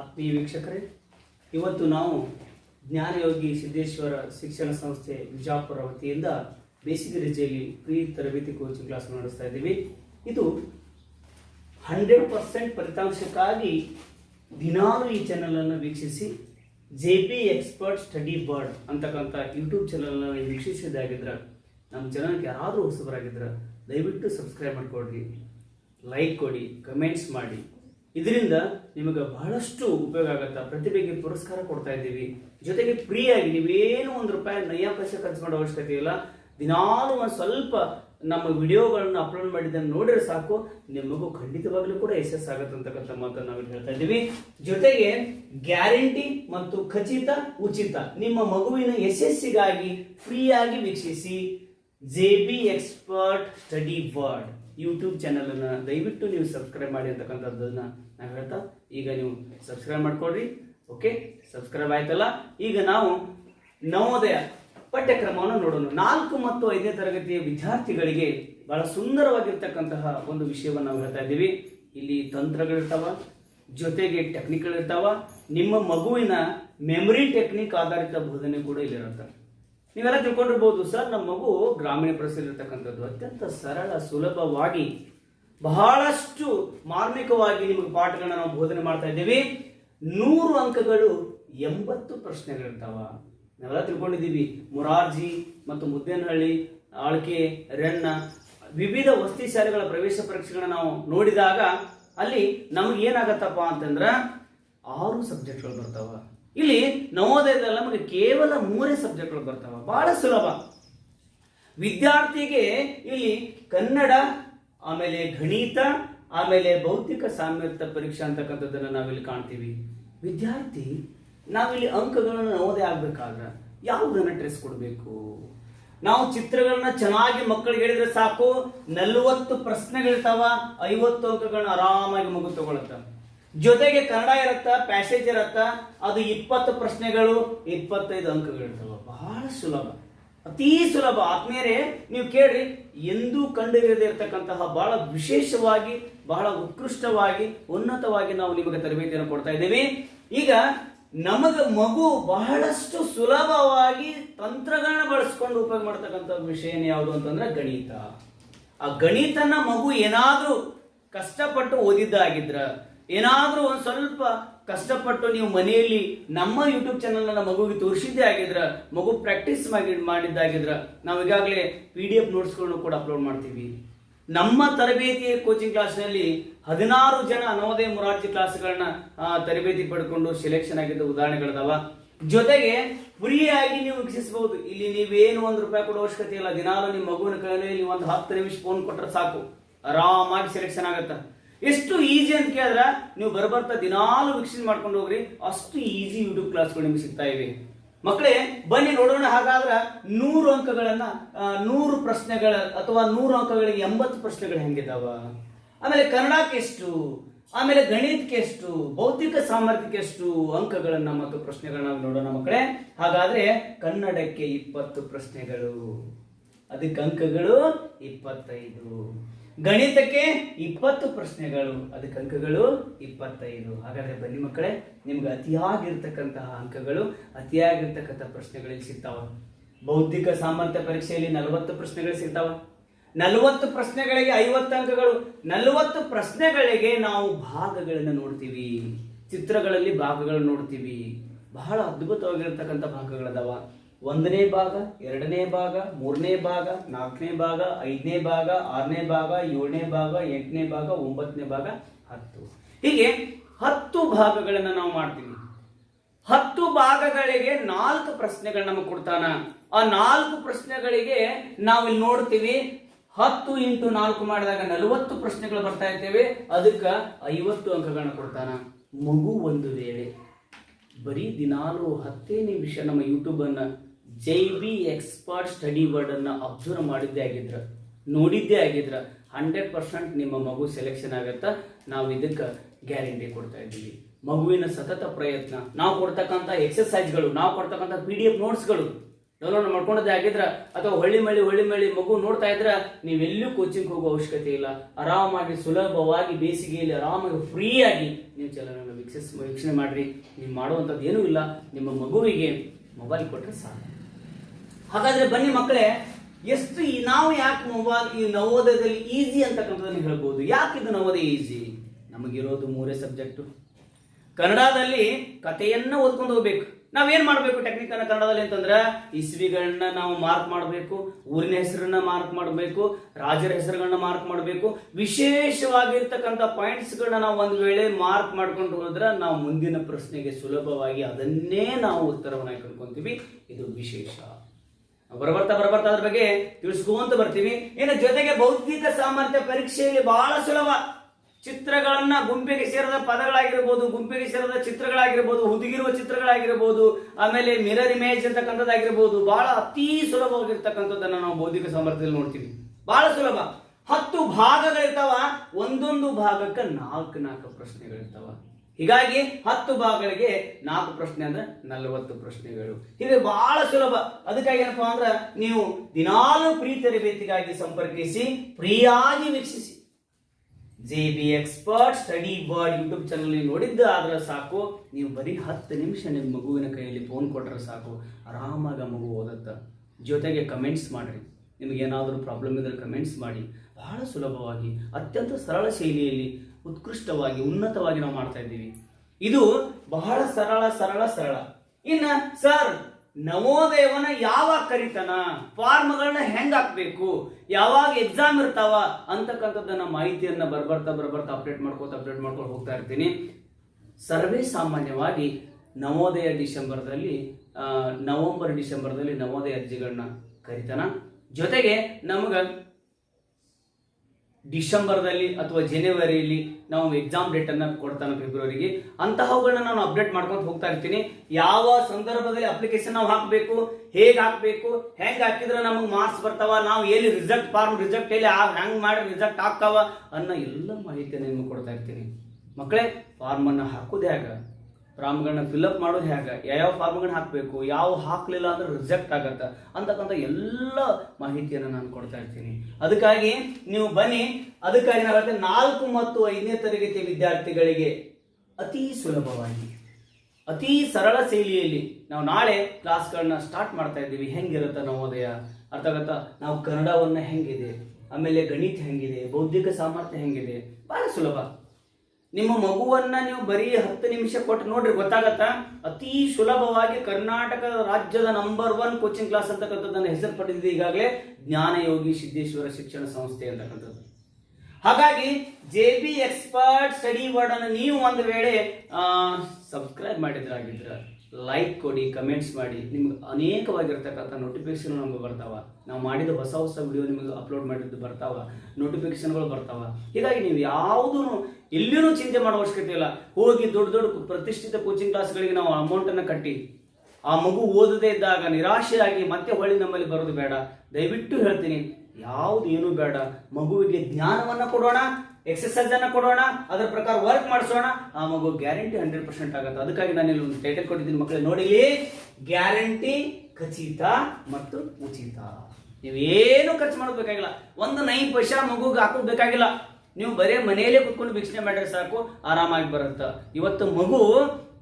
ಆತ್ಮೀಯ ವೀಕ್ಷಕರೇ, ಇವತ್ತು ನಾವು ಜ್ಞಾನಯೋಗಿ ಸಿದ್ದೇಶ್ವರ ಶಿಕ್ಷಣ ಸಂಸ್ಥೆ ವಿಜಾಪುರ ವತಿಯಿಂದ ಬೇಸಿಗೆ ರಜೆಯಲ್ಲಿ ಪ್ರೀ ತರಬೇತಿ ಕೋಚಿಂಗ್ ಕ್ಲಾಸ್ ನಡೆಸ್ತಾ ಇದ್ದೀವಿ. ಇದು ಹಂಡ್ರೆಡ್ ಪರ್ಸೆಂಟ್ ಫಲಿತಾಂಶಕ್ಕಾಗಿ ದಿನಾಲು ಈ ಚಾನಲನ್ನು ವೀಕ್ಷಿಸಿ J P expert study bird ಅಂತಕ್ಕಂಥ ಯೂಟ್ಯೂಬ್ ಚಾನಲನ್ನು ವೀಕ್ಷಿಸಿದಾಗಿದ್ರೆ ನಮ್ಮ ಚಾನಲ್ಗೆ ಯಾರಾದರೂ ಹೊಸಬರಾಗಿದ್ರೆ ದಯವಿಟ್ಟು ಸಬ್ಸ್ಕ್ರೈಬ್ ಮಾಡಿಕೊಡ್ರಿ ಲೈಕ್ ಕೊಡಿ ಕಮೆಂಟ್ಸ್ ಮಾಡಿ. ಇದರಿಂದ ನಿಮಗೆ ಬಹಳಷ್ಟು ಉಪಯೋಗ ಆಗುತ್ತೆ. ಪ್ರತಿಭೆಗೆ ಪುರಸ್ಕಾರ ಕೊಡ್ತಾ ಇದ್ದೀವಿ. ಜೊತೆಗೆ ಫ್ರೀಯಾಗಿ ನೀವೇನು ಒಂದು ರೂಪಾಯಿ ನಯ ಪೈಸೆ ಖರ್ಚು ಮಾಡೋ ಅವಶ್ಯಕತೆ ಇಲ್ಲ. ದಿನಾಲೂ ಒಂದು ಸ್ವಲ್ಪ ನಮ್ಮ ವಿಡಿಯೋಗಳನ್ನು ಅಪ್ಲೋಡ್ ಮಾಡಿದ್ದನ್ನು ನೋಡಿದ್ರೆ ಸಾಕು. ನಿಮಗೂ ಖಂಡಿತವಾಗ್ಲೂ ಕೂಡ ಯಶಸ್ಸಾಗತ್ತೆ ಅಂತಕ್ಕಂಥ ಮಾತನ್ನು ನಾವು ಹೇಳ್ತಾ ಇದ್ದೀವಿ. ಜೊತೆಗೆ ಗ್ಯಾರಂಟಿ ಮತ್ತು ಖಚಿತ, ಉಚಿತ ನಿಮ್ಮ ಮಗುವಿನ ಯಶಸ್ಸಿಗಾಗಿ ಫ್ರೀಯಾಗಿ ವೀಕ್ಷಿಸಿ J B Expert Study World. YouTube channel ಅನ್ನ ದಯವಿಟ್ಟು ನೀವು ಸಬ್ಸ್ಕ್ರೈಬ್ ಮಾಡಿ ಅಂತಕ್ಕಂಥದ್ದನ್ನ ನಾವು ಹೇಳ್ತಾ, ಈಗ ನೀವು ಸಬ್ಸ್ಕ್ರೈಬ್ ಮಾಡ್ಕೊಳ್ರಿ ಓಕೆ ಸಬ್ಸ್ಕ್ರೈಬ್ ಆಯ್ತಲ್ಲ? ಈಗ ನಾವು ನವೋದಯ ಪಠ್ಯಕ್ರಮವನ್ನು ನೋಡೋಣ. ನಾಲ್ಕು ಮತ್ತು ಐದನೇ ತರಗತಿಯ ವಿದ್ಯಾರ್ಥಿಗಳಿಗೆ ಬಹಳ ಸುಂದರವಾಗಿರ್ತಕ್ಕಂತಹ ಒಂದು ವಿಷಯವನ್ನು ನಾವು ಹೇಳ್ತಾ ಇದ್ದೀವಿ. ಇಲ್ಲಿ ತಂತ್ರಗಳಿರ್ತಾವ, ಜೊತೆಗೆ ಟೆಕ್ನಿಕ್ಗಳಿರ್ತಾವ ನಿಮ್ಮ ಮಗುವಿನ ಮೆಮೊರಿ ಟೆಕ್ನಿಕ್ ಆಧಾರಿತ ಬೋಧನೆ ಕೂಡ ಇಲ್ಲಿರುತ್ತೆ. ನೀವೆಲ್ಲ ತಿಳ್ಕೊಂಡಿರ್ಬೋದು ಸರ್, ನಮ್ಮ ಮಗು ಗ್ರಾಮೀಣ ಪ್ರದೇಶದಲ್ಲಿರ್ತಕ್ಕಂಥದ್ದು ಅತ್ಯಂತ ಸರಳ, ಸುಲಭವಾಗಿ ಬಹಳಷ್ಟು ಮಾರ್ಮಿಕವಾಗಿ ನಿಮಗೆ ಪಾಠಗಳನ್ನ ನಾವು ಬೋಧನೆ ಮಾಡ್ತಾ ಇದ್ದೀವಿ. ನೂರು ಅಂಕಗಳು ಎಂಬತ್ತು ಪ್ರಶ್ನೆಗಳಿರ್ತಾವ. ನಾವೆಲ್ಲ ತಿಳ್ಕೊಂಡಿದ್ದೀವಿ. ಮುರಾರ್ಜಿ ಮತ್ತು ಮುದ್ದೇನಹಳ್ಳಿ, ಆಳ್ಕೆ, ರೆಣ್ಣ, ವಿವಿಧ ವಸತಿ ಶಾಲೆಗಳ ಪ್ರವೇಶ ಪರೀಕ್ಷೆಗಳನ್ನ ನಾವು ನೋಡಿದಾಗ ಅಲ್ಲಿ ನಮ್ಗೆ ಏನಾಗತ್ತಪ್ಪ ಅಂತಂದ್ರೆ ಆರು ಸಬ್ಜೆಕ್ಟ್ಗಳು ಬರ್ತಾವ. ಇಲ್ಲಿ ನವೋದಯದಲ್ಲಿ ನಮಗೆ ಕೇವಲ ಮೂರೇ ಸಬ್ಜೆಕ್ಟ್ಗಳು ಬರ್ತಾವ. ಬಹಳ ಸುಲಭ. ವಿದ್ಯಾರ್ಥಿಗೆ ಇಲ್ಲಿ ಕನ್ನಡ, ಆಮೇಲೆ ಗಣಿತ, ಆಮೇಲೆ ಭೌತಿಕ ಸಾಮ್ಯತ ಪರೀಕ್ಷೆ ಅಂತಕ್ಕಂಥದ್ದನ್ನು ನಾವಿಲ್ಲಿ ಕಾಣ್ತೀವಿ. ವಿದ್ಯಾರ್ಥಿ, ನಾವಿಲ್ಲಿ ಅಂಕಗಳನ್ನು ನವೋದಯ ಆಗ್ಬೇಕಾದ್ರೆ ಯಾವುದನ್ನು ಟ್ರೆಸ್ ಕೊಡಬೇಕು? ನಾವು ಚಿತ್ರಗಳನ್ನ ಚೆನ್ನಾಗಿ ಮಕ್ಕಳಿಗೆ ಹೇಳಿದ್ರೆ ಸಾಕು, ನಲ್ವತ್ತು ಪ್ರಶ್ನೆಗಳಿರ್ತಾವ, ಐವತ್ತು ಅಂಕಗಳನ್ನ ಆರಾಮಾಗಿ ಮಗು ತಗೊಳುತ್ತ. ಜೊತೆಗೆ ಕನ್ನಡ ಇರತ್ತ ಪ್ಯಾಸೇಜ್ ಇರತ್ತ, ಅದು ಇಪ್ಪತ್ತು ಪ್ರಶ್ನೆಗಳು, ಇಪ್ಪತ್ತೈದು ಅಂಕಗಳಿರ್ತವೆ. ಬಹಳ ಸುಲಭ. ಅತಿ ಸುಲಭ. ಆತ್ಮೀಯರೇ, ನೀವು ಕೇಳ್ರಿ, ಎಂದೂ ಕಂಡಿರದೇ ಇರತಕ್ಕಂತಹ ಬಹಳ ವಿಶೇಷವಾಗಿ, ಬಹಳ ಉತ್ಕೃಷ್ಟವಾಗಿ, ಉನ್ನತವಾಗಿ ನಾವು ನಿಮಗೆ ತರಬೇತಿಯನ್ನು ಕೊಡ್ತಾ ಇದ್ದೇವೆ. ಈಗ, ನಮಗ ಮಗು ಬಹಳಷ್ಟು ಸುಲಭವಾಗಿ ತಂತ್ರಗಳನ್ನ ಬಳಸ್ಕೊಂಡು ಉಪಯೋಗ ಮಾಡ್ತಕ್ಕಂಥ ವಿಷಯ ಯಾವುದು ಅಂತಂದ್ರೆ ಗಣಿತ. ಆ ಗಣಿತನ ಮಗು ಏನಾದರೂ ಕಷ್ಟಪಟ್ಟು ಓದಿದ್ದಾಗಿದ್ರ ಏನಾದ್ರೂ ಒಂದು ಸ್ವಲ್ಪ ಕಷ್ಟಪಟ್ಟು ನೀವು ಮನೆಯಲ್ಲಿ ನಮ್ಮ ಯೂಟ್ಯೂಬ್ ಚಾನಲ್ ಮಗುವಿಗೆ ತೋರಿಸಿದ್ದೇ ಆಗಿದ್ರ, ಮಗು ಪ್ರಾಕ್ಟೀಸ್ ಮಾಡಿ ಮಾಡಿದ್ದಾಗಿದ್ರ ನಾವು ಈಗಾಗಲೇ ಪಿ ಡಿ ಎಫ್ ನೋಟ್ಸ್ಗಳನ್ನು ಕೂಡ ಅಪ್ಲೋಡ್ ಮಾಡ್ತೀವಿ. ನಮ್ಮ ತರಬೇತಿ ಕೋಚಿಂಗ್ ಕ್ಲಾಸ್ನಲ್ಲಿ ಹದಿನಾರು ಜನ ನವೋದಯ ಮುರಾರ್ಜಿ ಕ್ಲಾಸ್ಗಳನ್ನ ತರಬೇತಿ ಪಡ್ಕೊಂಡು ಸೆಲೆಕ್ಷನ್ ಆಗಿದ್ದ ಉದಾಹರಣೆಗಳಿದಾವ. ಜೊತೆಗೆ ಫ್ರೀಯಾಗಿ ನೀವು ವೀಕ್ಷಿಸಬಹುದು. ಇಲ್ಲಿ ನೀವೇನು ಒಂದು ರೂಪಾಯಿ ಕೊಡೋ ಅವಶ್ಯಕತೆ ಇಲ್ಲ. ದಿನಾಲು ನಿಮ್ಮ ಮಗುವಿನ ಕೈಯಲ್ಲಿ ಒಂದು ಹತ್ತು ನಿಮಿಷ ಫೋನ್ ಕೊಟ್ಟರೆ ಸಾಕು. ಆರಾಮಾಗಿ ಸೆಲೆಕ್ಷನ್ ಆಗತ್ತ. ಎಷ್ಟು ಈಸಿ ಅಂತ ಕೇಳಿದ್ರೆ, ನೀವು ಬರ್ಬರ್ತಾ ದಿನಾಲು ವೀಕ್ಷಣೆ ಮಾಡ್ಕೊಂಡು ಹೋಗ್ರಿ, ಅಷ್ಟು ಈಸಿ ಯೂಟ್ಯೂಬ್ ಕ್ಲಾಸ್ಗಳು ನಿಮ್ಗೆ ಸಿಗ್ತಾ ಇವೆ. ಮಕ್ಕಳೇ, ಬನ್ನಿ ನೋಡೋಣ ಹಾಗಾದ್ರೆ ನೂರು ಅಂಕಗಳನ್ನ ನೂರು ಪ್ರಶ್ನೆಗಳ ಅಥವಾ ನೂರು ಅಂಕಗಳಿಗೆ ಎಂಬತ್ತು ಪ್ರಶ್ನೆಗಳು ಹೆಂಗಿದಾವ? ಆಮೇಲೆ ಕನ್ನಡಕ್ಕೆ ಎಷ್ಟು? ಆಮೇಲೆ ಗಣಿತಕ್ಕೆ ಎಷ್ಟು? ಭೌತಿಕ ಸಾಮರ್ಥ್ಯಕ್ಕೆ ಎಷ್ಟು ಅಂಕಗಳನ್ನ ಮತ್ತು ಪ್ರಶ್ನೆಗಳನ್ನ ನೋಡೋಣ ಮಕ್ಕಳೇ. ಹಾಗಾದ್ರೆ ಕನ್ನಡಕ್ಕೆ ಇಪ್ಪತ್ತು ಪ್ರಶ್ನೆಗಳು. ಅದಕ್ಕೆ ಅಂಕಗಳು ಇಪ್ಪತ್ತೈದು. ಗಣಿತಕ್ಕೆ ಇಪ್ಪತ್ತು ಪ್ರಶ್ನೆಗಳು, ಅದಕ್ಕೆ ಅಂಕಗಳು ಇಪ್ಪತ್ತೈದು. ಹಾಗಾದ್ರೆ ಬನ್ನಿ ಮಕ್ಕಳೇ, ನಿಮ್ಗೆ ಅತಿಯಾಗಿರ್ತಕ್ಕಂತಹ ಅಂಕಗಳು, ಅತಿಯಾಗಿರ್ತಕ್ಕಂಥ ಪ್ರಶ್ನೆಗಳಲ್ಲಿ ಸಿಗ್ತಾವ. ಬೌದ್ಧಿಕ ಸಾಮರ್ಥ್ಯ ಪರೀಕ್ಷೆಯಲ್ಲಿ ನಲವತ್ತು ಪ್ರಶ್ನೆಗಳು ಸಿಗ್ತಾವ. ನಲವತ್ತು ಪ್ರಶ್ನೆಗಳಿಗೆ ಐವತ್ತು ಅಂಕಗಳು. ನಲವತ್ತು ಪ್ರಶ್ನೆಗಳಿಗೆ ನಾವು ಭಾಗಗಳನ್ನು ನೋಡ್ತೀವಿ. ಚಿತ್ರಗಳಲ್ಲಿ ಭಾಗಗಳನ್ನು ನೋಡ್ತೀವಿ. ಬಹಳ ಅದ್ಭುತವಾಗಿರ್ತಕ್ಕಂಥ ಭಾಗಗಳದಾವ. ಒಂದನೇ ಭಾಗ, ಎರಡನೇ ಭಾಗ, ಮೂರನೇ ಭಾಗ, ನಾಲ್ಕನೇ ಭಾಗ, ಐದನೇ ಭಾಗ, ಆರನೇ ಭಾಗ, ಏಳನೇ ಭಾಗ, ಎಂಟನೇ ಭಾಗ, ಒಂಬತ್ತನೇ ಭಾಗ, ಹತ್ತು. ಹೀಗೆ ಹತ್ತು ಭಾಗಗಳನ್ನು ನಾವು ಮಾಡ್ತೀವಿ. ಹತ್ತು ಭಾಗಗಳಿಗೆ ನಾಲ್ಕು ಪ್ರಶ್ನೆಗಳು ನಮಗೆ ಕೊಡ್ತಾನ. ಆ ನಾಲ್ಕು ಪ್ರಶ್ನೆಗಳಿಗೆ ನಾವು ಇಲ್ಲಿ ನೋಡ್ತೀವಿ, ಹತ್ತು ಇಂಟು ನಾಲ್ಕು ಮಾಡಿದಾಗ ನಲವತ್ತು ಪ್ರಶ್ನೆಗಳು ಬರ್ತಾ ಇರ್ತೇವೆ, ಅದಕ್ಕೆ ಐವತ್ತು ಅಂಕಗಳನ್ನು ಕೊಡ್ತಾನ. ಮಗು ಒಂದು ವೇಳೆ, ಬರೀ ದಿನಾಲು ಹತ್ತೇ ನಿಮಿಷ ನಮ್ಮ ಯೂಟ್ಯೂಬ್ ಅನ್ನ ಜೈ ಬಿ ಎಕ್ಸ್ಪರ್ಟ್ ಸ್ಟಡಿ ವರ್ಡನ್ನು ಅಬ್ಸರ್ವ್ ಮಾಡಿದ್ದೇ ಆಗಿದ್ರ, ನೋಡಿದ್ದೇ ಆಗಿದ್ರ, ಹಂಡ್ರೆಡ್ ಪರ್ಸೆಂಟ್ ನಿಮ್ಮ ಮಗು ಸೆಲೆಕ್ಷನ್ ಆಗತ್ತ? ನಾವು ಇದಕ್ಕೆ ಗ್ಯಾರಂಟಿ ಕೊಡ್ತಾ ಇದ್ದೀವಿ. ಮಗುವಿನ ಸತತ ಪ್ರಯತ್ನ, ನಾವು ಕೊಡ್ತಕ್ಕಂಥ ಎಕ್ಸರ್ಸೈಜ್ಗಳು ನಾವು ಕೊಡ್ತಕ್ಕಂಥ ಪಿ ಡಿ ಎಫ್ ನೋಟ್ಸ್ಗಳು ಡೌನ್ಲೋಡ್ ಮಾಡ್ಕೊಂಡದೇ ಆಗಿದ್ರ, ಅಥವಾ ಹೊಳ್ಳಿ ಮಳಿ ಹೊಳ್ಳಿ ಮಳಿ ಮಗು ನೋಡ್ತಾ ಇದ್ರ, ನೀವೆಲ್ಲೂ ಕೋಚಿಂಗ್ ಹೋಗೋ ಅವಶ್ಯಕತೆ ಇಲ್ಲ. ಆರಾಮಾಗಿ, ಸುಲಭವಾಗಿ, ಬೇಸಿಗೆಯಲ್ಲಿ, ಆರಾಮಾಗಿ ಫ್ರೀ ಆಗಿ ನೀವು ಚಲನ ವೀಕ್ಷಿಸ್ ವೀಕ್ಷಣೆ ಮಾಡ್ರಿ. ನೀವು ಮಾಡುವಂಥದ್ದು ಏನೂ ಇಲ್ಲ. ನಿಮ್ಮ ಮಗುವಿಗೆ ಮೊಬೈಲ್ ಕೊಟ್ಟರೆ ಸಾಕು. ಹಾಗಾದ್ರೆ ಬನ್ನಿ ಮಕ್ಕಳೇ, ಎಷ್ಟು ಈ ನಾವು ಯಾಕೆ ಮೊಬೈಲ್ ಈ ನವೋದಯದಲ್ಲಿ ಈಸಿ ಅಂತಕ್ಕಂಥದ್ದನ್ನು ಹೇಳ್ಬೋದು. ಯಾಕೆ ಇದು ನವೋದಯ ಈಸಿ ನಮಗಿರೋದು ಮೂರೇ ಸಬ್ಜೆಕ್ಟು ಕನ್ನಡದಲ್ಲಿ ಕಥೆಯನ್ನ ಓದ್ಕೊಂಡು ಹೋಗ್ಬೇಕು. ನಾವೇನ್ ಮಾಡ್ಬೇಕು ಟೆಕ್ನಿಕ್ ಅನ್ನ ಕನ್ನಡದಲ್ಲಿ ಅಂತಂದ್ರೆ, ಇಸ್ವಿಗಳನ್ನ ನಾವು ಮಾರ್ಕ್ ಮಾಡಬೇಕು, ಊರಿನ ಹೆಸರನ್ನ ಮಾರ್ಕ್ ಮಾಡಬೇಕು, ರಾಜರ ಹೆಸರುಗಳನ್ನ ಮಾರ್ಕ್ ಮಾಡಬೇಕು. ವಿಶೇಷವಾಗಿರ್ತಕ್ಕಂಥ ಪಾಯಿಂಟ್ಸ್ಗಳನ್ನ ನಾವು ಒಂದು ವೇಳೆ ಮಾರ್ಕ್ ಮಾಡ್ಕೊಂಡು ಹೋದ್ರೆ ನಾವು ಮುಂದಿನ ಪ್ರಶ್ನೆಗೆ ಸುಲಭವಾಗಿ ಅದನ್ನೇ ನಾವು ಉತ್ತರವನ್ನ ಕಂಡ್ಕೊಂತೀವಿ ಇದು ವಿಶೇಷ. ಬರಬರ್ತಾ ಬರಬರ್ತಾ ಅದ್ರ ಬಗ್ಗೆ ತಿಳಿಸ್ಕೊಂತ ಬರ್ತೀವಿ. ಇನ್ನು ಜೊತೆಗೆ ಬೌದ್ಧಿಕ ಸಾಮರ್ಥ್ಯ ಪರೀಕ್ಷೆಯಲ್ಲಿ ಬಹಳ ಸುಲಭ. ಚಿತ್ರಗಳನ್ನ ಗುಂಪಿಗೆ ಸೇರದ ಪದಗಳಾಗಿರ್ಬೋದು, ಗುಂಪಿಗೆ ಸೇರದ ಚಿತ್ರಗಳಾಗಿರ್ಬೋದು, ಹುದುಗಿರುವ ಚಿತ್ರಗಳಾಗಿರ್ಬೋದು, ಆಮೇಲೆ ಮಿರರ್ ಇಮೇಜ್ ಅಂತಕ್ಕಂಥದ್ದಾಗಿರ್ಬೋದು, ಬಹಳ ಅತಿ ಸುಲಭವಾಗಿರ್ತಕ್ಕಂಥದ್ದನ್ನ ನಾವು ಬೌದ್ಧಿಕ ಸಾಮರ್ಥ್ಯದಲ್ಲಿ ನೋಡ್ತೀವಿ. ಬಹಳ ಸುಲಭ. ಹತ್ತು ಭಾಗಗಳಿರ್ತಾವ. ಒಂದೊಂದು ಭಾಗಕ್ಕೆ ನಾಲ್ಕು ನಾಲ್ಕು ಪ್ರಶ್ನೆಗಳಿರ್ತಾವ. ಹೀಗಾಗಿ ಹತ್ತು ಭಾಗಗಳಿಗೆ ನಾಲ್ಕು ಪ್ರಶ್ನೆ ಅಂದ್ರೆ ನಲವತ್ತು ಪ್ರಶ್ನೆಗಳು. ಇದು ಬಹಳ ಸುಲಭ. ಅದಕ್ಕಾಗಿ ಏನಪ್ಪಾ ಅಂದ್ರೆ ನೀವು ದಿನಾಲು ಪ್ರೀ ತರಬೇತಿಗಾಗಿ ಸಂಪರ್ಕಿಸಿ, ಫ್ರೀಯಾಗಿ ವೀಕ್ಷಿಸಿ. J B Expert Study World YouTube channel ನೋಡಿದ್ದು ಆದ್ರೆ ಸಾಕು. ನೀವು ಬರೀ ಹತ್ತು ನಿಮಿಷ ನಿಮ್ಮ ಮಗುವಿನ ಕೈಯಲ್ಲಿ ಫೋನ್ ಕೊಟ್ಟರೆ ಸಾಕು. ಆರಾಮಾಗಿ ಮಗು ಓದತ್ತ. ಜೊತೆಗೆ ಕಮೆಂಟ್ಸ್ ಮಾಡ್ರಿ. ನಿಮಗೆ ಏನಾದರೂ ಪ್ರಾಬ್ಲಮ್ ಇದ್ರೆ ಕಮೆಂಟ್ಸ್ ಮಾಡಿ. ಬಹಳ ಸುಲಭವಾಗಿ, ಅತ್ಯಂತ ಸರಳ ಶೈಲಿಯಲ್ಲಿ ಉತ್ಕೃಷ್ಟವಾಗಿ, ಉನ್ನತವಾಗಿ ನಾವು ಮಾಡ್ತಾ ಇದ್ದೀವಿ. ಇದು ಬಹಳ ಸರಳ ಸರಳ ಸರಳ. ಇನ್ನ, ಸರ್, ನವೋದಯವನ್ನ ಯಾವಾಗ ಕರಿತಾನ? ಫಾರ್ಮ್ಗಳನ್ನ ಹೆಂಗ್ ಹಾಕ್ಬೇಕು? ಯಾವಾಗ ಎಕ್ಸಾಮ್ ಇರ್ತಾವ? ಅಂತಕ್ಕಂಥದ್ದನ್ನ ಮಾಹಿತಿಯನ್ನ ಬರ್ಬರ್ತಾ ಬರ್ಬರ್ತಾ ಅಪ್ಡೇಟ್ ಮಾಡ್ಕೋತ ಅಪ್ಡೇಟ್ ಮಾಡ್ಕೊಂಡು ಹೋಗ್ತಾ ಇರ್ತೀನಿ. ಸರ್ವೇ ಸಾಮಾನ್ಯವಾಗಿ ನವೋದಯ ಡಿಸೆಂಬರ್ದಲ್ಲಿ ನವೆಂಬರ್ ಡಿಸೆಂಬರ್ದಲ್ಲಿ ನವೋದಯ ಅರ್ಜಿಗಳನ್ನ ಕರಿತಾನ. ಜೊತೆಗೆ ನಮಗ ಡಿಸೆಂಬರ್ದಲ್ಲಿ ಅಥವಾ ಜನವರಿಯಲ್ಲಿ ನಾವು ಎಕ್ಸಾಮ್ ಡೇಟ್ ಅನ್ನ ಕೊಡ್ತಾನೆ ಫೆಬ್ರವರಿಗೆ. ಅಂತಹವುಗಳನ್ನ ನಾನು ಅಪ್ಡೇಟ್ ಮಾಡ್ಕೊಂಡು ಹೋಗ್ತಾ ಇರ್ತೀನಿ. ಯಾವ ಸಂದರ್ಭದಲ್ಲಿ ಅಪ್ಲಿಕೇಶನ್ ನಾವು ಹಾಕಬೇಕು, ಹೇಗೆ ಹಾಕಬೇಕು, ಹೆಂಗೆ ಹಾಕಿದ್ರೆ ನಮಗೆ ಮಾರ್ಕ್ಸ್ ಬರ್ತಾವ, ನಾವು ಎಲ್ಲಿ ರಿಸಲ್ಟ್ ಫಾರ್ಮ್ ರಿಸಲ್ಟ್ ಎಲ್ಲಿ ಹೆಂಗೆ ಮಾಡಿ ರಿಸಲ್ಟ್ ಹಾಕ್ತಾವ ಅನ್ನೋ ಎಲ್ಲ ಮಾಹಿತಿಯನ್ನು ನಿಮ್ಗೆ ಕೊಡ್ತಾ ಇರ್ತೀನಿ. ಮಕ್ಕಳೇ ಫಾರ್ಮ್ ಅನ್ನ ಆಗ ಫಾರ್ಮ್ಗಳನ್ನ ಫಿಲ್ಅಪ್ ಮಾಡೋದು ಹೇಗೆ? ಯಾವ ಫಾರ್ಮ್ಗಳನ್ನ ಹಾಕಬೇಕು? ಯಾವ ಹಾಕಲಿಲ್ಲ ಅಂದ್ರೆ ರಿಜೆಕ್ಟ್ ಆಗುತ್ತೆ. ಅಂತಕ್ಕಂಥ ಎಲ್ಲ ಮಾಹಿತಿಯನ್ನು ನಾನು ಕೊಡ್ತಾ ಇರ್ತೀನಿ. ಅದಕ್ಕಾಗಿ ನೀವು ಬನ್ನಿ. ಅದಕ್ಕಾಗಿ ಏನಾಗುತ್ತೆ ನಾಲ್ಕು ಮತ್ತು ಐದನೇ ತರಗತಿ ವಿದ್ಯಾರ್ಥಿಗಳಿಗೆ ಅತಿ ಸುಲಭವಾಗಿ, ಅತಿ ಸರಳ ಶೈಲಿಯಲ್ಲಿ ನಾವು ನಾಳೆ ಕ್ಲಾಸ್ಗಳನ್ನ ಸ್ಟಾರ್ಟ್ ಮಾಡ್ತಾ ಇದ್ದೀವಿ. ಹೆಂಗಿರುತ್ತೆ ನವೋದಯ? ಅರ್ಥ ಆಗತ್ತಾ? ನಾವು ಕನ್ನಡವನ್ನ ಹೆಂಗಿದೆ? ಆಮೇಲೆ ಗಣಿತ ಹೆಂಗಿದೆ? ಬೌದ್ಧಿಕ ಸಾಮರ್ಥ್ಯ ಹೆಂಗಿದೆ? ಬಹಳ ಸುಲಭ. ನಿಮ್ಮ ಮಗುವನ್ನ ನೀವು ಬರೀ ಹತ್ತು ನಿಮಿಷ ಕೊಟ್ಟು ನೋಡ್ರಿ, ಗೊತ್ತಾಗತ್ತಾ? ಅತಿ ಸುಲಭವಾಗಿ ಕರ್ನಾಟಕ ರಾಜ್ಯದ ನಂಬರ್ ಒನ್ ಕೋಚಿಂಗ್ ಕ್ಲಾಸ್ ಅಂತಕ್ಕಂಥದ್ದನ್ನು ಹೆಸರು ಪಡೆದಿದೆ ಈಗಾಗಲೇ ಜ್ಞಾನಯೋಗಿ ಸಿದ್ದೇಶ್ವರ ಶಿಕ್ಷಣ ಸಂಸ್ಥೆ ಅಂತಕ್ಕಂಥದ್ದು. ಹಾಗಾಗಿ J B Expert Study World ಅನ್ನು ನೀವು ಒಂದು ವೇಳೆ ಸಬ್ಸ್ಕ್ರೈಬ್ ಮಾಡಿದ್ರಾಗಿದ್ರ ಲೈಕ್ ಕೊಡಿ ಕಮೆಂಟ್ಸ್ ಮಾಡಿ. ನಿಮ್ಗೆ ಅನೇಕವಾಗಿರ್ತಕ್ಕಂಥ ನೋಟಿಫಿಕೇಶನ್ ನಮ್ಗೆ ಬರ್ತಾವ. ನಾವು ಮಾಡಿದ ಹೊಸ ಹೊಸ ವಿಡಿಯೋ ನಿಮಗೆ ಅಪ್ಲೋಡ್ ಮಾಡಿದ್ದು ಬರ್ತಾವ. ನೋಟಿಫಿಕೇಶನ್ಗಳು ಬರ್ತಾವ. ಹೀಗಾಗಿ ನೀವು ಯಾವುದೂ ಎಲ್ಲಿಯೂ ಚಿಂತೆ ಮಾಡೋ ಅವಶ್ಯಕತೆ ಇಲ್ಲ. ಹೋಗಿ ದೊಡ್ಡ ದೊಡ್ಡ ಪ್ರತಿಷ್ಠಿತ ಕೋಚಿಂಗ್ ಕ್ಲಾಸ್ಗಳಿಗೆ ನಾವು ಅಮೌಂಟನ್ನು ಕಟ್ಟಿ. ಆ ಮಗು ಓದದೇ ಇದ್ದಾಗ ನಿರಾಶೆಯಾಗಿ ಮತ್ತೆ ಹೊಳ್ಳಿ ನಮ್ಮಲ್ಲಿ ಬರೋದು ಬೇಡ. ದಯವಿಟ್ಟು ಹೇಳ್ತೀನಿ ಯಾವುದು ಏನೂ ಬೇಡ. ಮಗುವಿಗೆ ಜ್ಞಾನವನ್ನ ಕೊಡೋಣ. ಎಕ್ಸಸೈಸ್ ಅನ್ನ ಕೊಡೋಣ, ಅದರ ಪ್ರಕಾರ ವರ್ಕ್ ಮಾಡಿಸೋಣ, ಆ ಮಗು ಗ್ಯಾರಂಟಿ ಹಂಡ್ರೆಡ್ ಪರ್ಸೆಂಟ್ ಆಗುತ್ತೆ. ಅದಕ್ಕಾಗಿ ನಾನು ಇಲ್ಲಿ ಒಂದು ಟೈಟಲ್ ಕೊಟ್ಟಿದ್ದೀನಿ ಮಕ್ಕಳು ನೋಡಿಲಿ ಗ್ಯಾರಂಟಿ ಖಚಿತ ಮತ್ತು ಉಚಿತ. ನೀವೇನು ಖರ್ಚು ಮಾಡಬೇಕಾಗಿಲ್ಲ ಬೇಕಾಗಿಲ್ಲ ಒಂದು ನೈನ್ ಪೈಸಾ ಮಗುಗೆ ಹಾಕೋದು ಬೇಕಾಗಿಲ್ಲ. ನೀವು ಬರೇ ಮನೆಯಲ್ಲೇ ಕುತ್ಕೊಂಡು ವೀಕ್ಷಣೆ ಮಾಡಿದ್ರೆ ಸಾಕು, ಆರಾಮಾಗಿ ಬರುತ್ತೆ. ಇವತ್ತು ಮಗು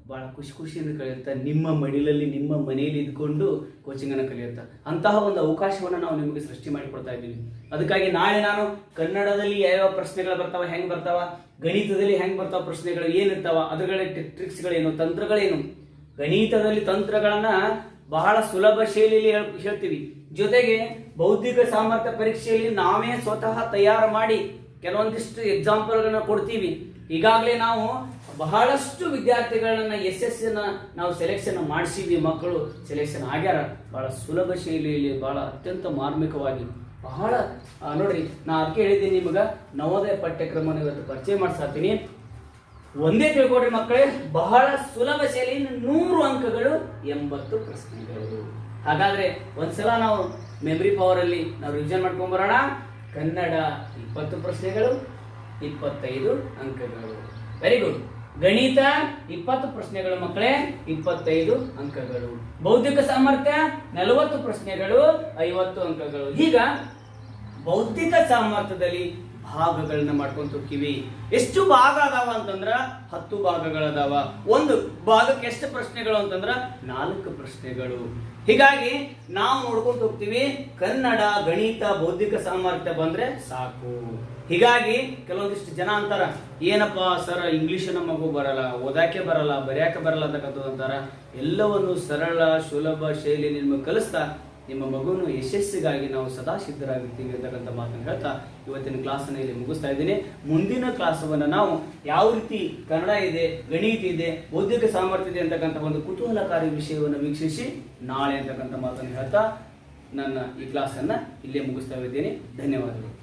ಬಹಳ ಖುಷಿ ಖುಷಿಯಿಂದ ಕಲಿಯುತ್ತೆ. ನಿಮ್ಮ ಮಡಿಲಲ್ಲಿ ನಿಮ್ಮ ಮನೆಯಲ್ಲಿ ಇದ್ಕೊಂಡು ಕೋಚಿಂಗನ್ನು ಕಲಿಯುತ್ತೆ. ಅಂತಹ ಒಂದು ಅವಕಾಶವನ್ನು ನಾವು ನಿಮಗೆ ಸೃಷ್ಟಿ ಮಾಡಿಕೊಡ್ತಾ ಇದ್ದೀವಿ. ಅದಕ್ಕಾಗಿ ನಾಳೆ ನಾನು ಕನ್ನಡದಲ್ಲಿ ಯಾವ್ಯಾವ ಪ್ರಶ್ನೆಗಳು ಬರ್ತಾವ, ಹೆಂಗೆ ಬರ್ತಾವ, ಗಣಿತದಲ್ಲಿ ಹೆಂಗೆ ಬರ್ತಾವ ಪ್ರಶ್ನೆಗಳು ಏನಿರ್ತಾವ ಅದ್ರಗಳ ಟ್ರಿಕ್ಸ್ಗಳೇನು ತಂತ್ರಗಳೇನು. ಗಣಿತದಲ್ಲಿ ತಂತ್ರಗಳನ್ನ ಬಹಳ ಸುಲಭ ಶೈಲಿಯಲ್ಲಿ ಹೇಳ್- ಹೇಳ್ತೀವಿ. ಜೊತೆಗೆ ಬೌದ್ಧಿಕ ಸಾಮರ್ಥ್ಯ ಪರೀಕ್ಷೆಯಲ್ಲಿ ನಾವೇ ಸ್ವತಃ ತಯಾರು ಮಾಡಿ ಕೆಲವೊಂದಿಷ್ಟು ಎಕ್ಸಾಂಪಲ್ಗಳನ್ನ ಕೊಡ್ತೀವಿ. ಈಗಾಗಲೇ ನಾವು ಬಹಳಷ್ಟು ವಿದ್ಯಾರ್ಥಿಗಳನ್ನ ಎಸ್ ಎಸ್ ನಾವು ಸೆಲೆಕ್ಷನ್ ಮಾಡಿಸಿದ್ವಿ. ಮಕ್ಕಳು ಸೆಲೆಕ್ಷನ್ ಆಗ್ಯಾರ. ಬಹಳ ಸುಲಭ ಶೈಲಿಯಲ್ಲಿ ಬಹಳ ಅತ್ಯಂತ ಮಾರ್ಮಿಕವಾಗಿ ಬಹಳ ನೋಡ್ರಿ, ನಾ ಅದಕ್ಕೆ ಹೇಳಿದ್ದೀನಿ ನಿಮಗ. ನವೋದಯ ಪಠ್ಯಕ್ರಮನ ಇವತ್ತು ಪರಿಚಯ ಮಾಡಿಸ್ತೀನಿ. ಒಂದೇ ತಿಳ್ಕೊಡ್ರಿ ಮಕ್ಕಳೇ, ಬಹಳ ಸುಲಭ ಶೈಲಿಯಿಂದ ನೂರು ಅಂಕಗಳು, ಎಂಬತ್ತು ಪ್ರಶ್ನೆಗಳು. ಹಾಗಾದ್ರೆ ಒಂದ್ಸಲ ನಾವು ಮೆಮ್ರಿ ಪವರ್ ಅಲ್ಲಿ ನಾವು ರಿವಿಷನ್ ಮಾಡ್ಕೊಂಡ್ ಬರೋಣ ಕನ್ನಡ ಇಪ್ಪತ್ತು ಪ್ರಶ್ನೆಗಳು, ಇಪ್ಪತ್ತೈದು ಅಂಕಗಳು. ವೆರಿ ಗುಡ್ ಗಣಿತ ಇಪ್ಪತ್ತು ಪ್ರಶ್ನೆಗಳು ಮಕ್ಕಳೇ, ಇಪ್ಪತ್ತೈದು ಅಂಕಗಳು. ಬೌದ್ಧಿಕ ಸಾಮರ್ಥ್ಯ ನಲವತ್ತು ಪ್ರಶ್ನೆಗಳು, ಐವತ್ತು ಅಂಕಗಳು. ಈಗ ಬೌದ್ಧಿಕ ಸಾಮರ್ಥ್ಯದಲ್ಲಿ ಭಾಗಗಳನ್ನ ಮಾಡ್ಕೊಂತ ಹೋಗ್ತೀವಿ ಎಷ್ಟು ಭಾಗ ಅದಾವ ಅಂತಂದ್ರ ಹತ್ತು ಭಾಗಗಳದಾವ ಒಂದು ಭಾಗಕ್ಕೆ ಎಷ್ಟು ಪ್ರಶ್ನೆಗಳು ಅಂತಂದ್ರ ನಾಲ್ಕು ಪ್ರಶ್ನೆಗಳು. ಹೀಗಾಗಿ ನಾವು ನೋಡ್ಕೊಂತ ಹೋಗ್ತೀವಿ ಕನ್ನಡ ಗಣಿತ ಬೌದ್ಧಿಕ ಸಾಮರ್ಥ್ಯ ಬಂದ್ರೆ ಸಾಕು. ಹೀಗಾಗಿ ಕೆಲವೊಂದಿಷ್ಟು ಜನ ಅಂತಾರ, ಏನಪ್ಪ ಸರ್ ಇಂಗ್ಲಿಷ್ ಮಗು ಬರಲ್ಲ, ಓದಾಕೆ ಬರಲ್ಲ, ಬರೆಯಾಕೆ ಬರಲ್ಲ ಅಂತಕ್ಕಂಥದ್ದು ಅಂತಾರ. ಎಲ್ಲವನ್ನು ಸರಳ, ಸುಲಭ ಶೈಲಿ ನಿಮಗೆ ಕಲಿಸ್ತಾ, ನಿಮ್ಮ ಮಗುವನ್ನು ಯಶಸ್ಸಿಗಾಗಿ ನಾವು ಸದಾ ಸಿದ್ಧರಾಗಿರ್ತೀವಿ ಅಂತಕ್ಕಂಥ ಮಾತನ್ನು ಹೇಳ್ತಾ ಇವತ್ತಿನ ಕ್ಲಾಸನ್ನು ಇಲ್ಲಿ ಮುಗಿಸ್ತಾ ಇದ್ದೀನಿ. ಮುಂದಿನ ಕ್ಲಾಸವನ್ನು ನಾವು ಯಾವ ರೀತಿ ಕನ್ನಡ ಇದೆ, ಗಣಿತ ಇದೆ, ಬೌದ್ಧಿಕ ಸಾಮರ್ಥ್ಯ ಇದೆ ಅಂತಕ್ಕಂಥ ಒಂದು ಕುತೂಹಲಕಾರಿ ವಿಷಯವನ್ನು ವೀಕ್ಷಿಸಿ ನಾಳೆ ಅಂತಕ್ಕಂಥ ಮಾತನ್ನು ಹೇಳ್ತಾ ನನ್ನ ಈ ಕ್ಲಾಸನ್ನು ಇಲ್ಲೇ ಮುಗಿಸ್ತಾ ಇದ್ದೀನಿ. ಧನ್ಯವಾದಗಳು.